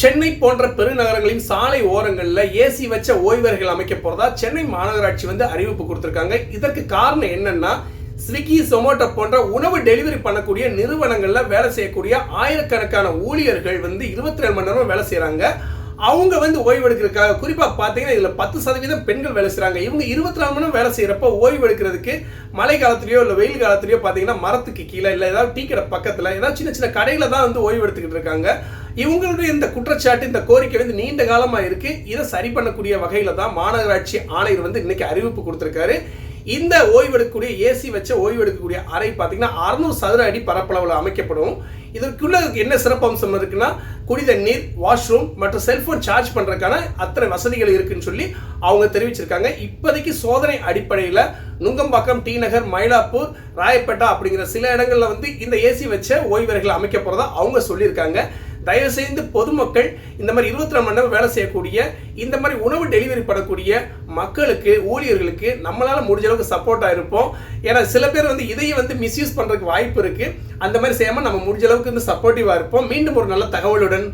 சென்னை போன்ற பெருநகரங்களின் சாலை ஓரங்களில் ஏசி வச்ச ஓய்வர்கள் அமைக்க போறதா சென்னை மாநகராட்சி வந்து அறிவிப்பு கொடுத்துருக்காங்க. இதற்கு காரணம் என்னன்னா ஸ்விக்கி சொமோட்டோ போன்ற உணவு டெலிவரி பண்ணக்கூடிய நிறுவனங்களில் வேலை செய்யக்கூடிய ஆயிரக்கணக்கான ஊழியர்கள் வந்து இருபத்தி ரெண்டு மணி நேரம் வேலை செய்கிறாங்க அவங்க வந்து ஓய்வு எடுக்கிறதுக்காக குறிப்பாக பார்த்தீங்கன்னா இதில் பத்து சதவீதம் பெண்கள் வேலை செய்கிறாங்க இவங்க இருபத்தி நாலு மணி நேரம் வேலை செய்கிறப்ப ஓய்வு எடுக்கிறதுக்கு மழை காலத்துலையோ இல்லை வெயில் காலத்துலையோ பார்த்தீங்கன்னா மரத்துக்கு கீழே இல்லை ஏதாவது டீ கடை பக்கத்தில் ஏதாவது சின்ன சின்ன கடையில் தான் வந்து ஓய்வு எடுத்துக்கிட்டு இருக்காங்க. இவங்களுடைய இந்த குற்றச்சாட்டு இந்த கோரிக்கை வந்து நீண்ட காலமாக இருக்கு. இதை சரி பண்ணக்கூடிய வகையில் தான் மாநகராட்சி ஆணையர் வந்து இன்னைக்கு அறிவிப்பு கொடுத்துருக்காரு. இந்த ஓய்வெடுக்கக்கூடிய ஏசி வச்ச ஓய்வெடுக்கக்கூடிய அறை பார்த்தீங்கன்னா அறுநூறு சதுர அடி பரப்பளவில் அமைக்கப்படும். இதற்குள்ள என்ன சிறப்பம்சம் இருக்குன்னா குடிதண்ணீர் வாஷ்ரூம் மற்றும் செல்போன் சார்ஜ் பண்ணுறதுக்கான அத்தனை வசதிகள் இருக்குன்னு சொல்லி அவங்க தெரிவிச்சிருக்காங்க. இப்போதைக்கு சோதனை அடிப்படையில் நுங்கம்பாக்கம் டி நகர் மயிலாப்பூர் ராயப்பேட்டா அப்படிங்கிற சில இடங்களில் வந்து இந்த ஏசி வச்ச ஓய்வறைகள் அமைக்க போகிறதா அவங்க சொல்லியிருக்காங்க. தயவு செய்து பொதுமக்கள் இந்த மாதிரி இருபத்தி ரெண்டு மணி நேரம் வேலை செய்யக்கூடிய இந்த மாதிரி உணவு டெலிவரி பண்ணக்கூடிய மக்களுக்கு ஊழியர்களுக்கு நம்மளால் முடிஞ்ச அளவுக்கு சப்போர்ட்டாக இருப்போம். ஏன்னா சில பேர் வந்து இதையும் வந்து மிஸ்யூஸ் பண்ணுறதுக்கு வாய்ப்பு இருக்குது அந்த மாதிரி செய்யாமல் நம்ம முடிஞ்ச அளவுக்கு வந்து சப்போர்ட்டிவாக இருப்போம். மீண்டும் ஒரு நல்ல தகவலுடன்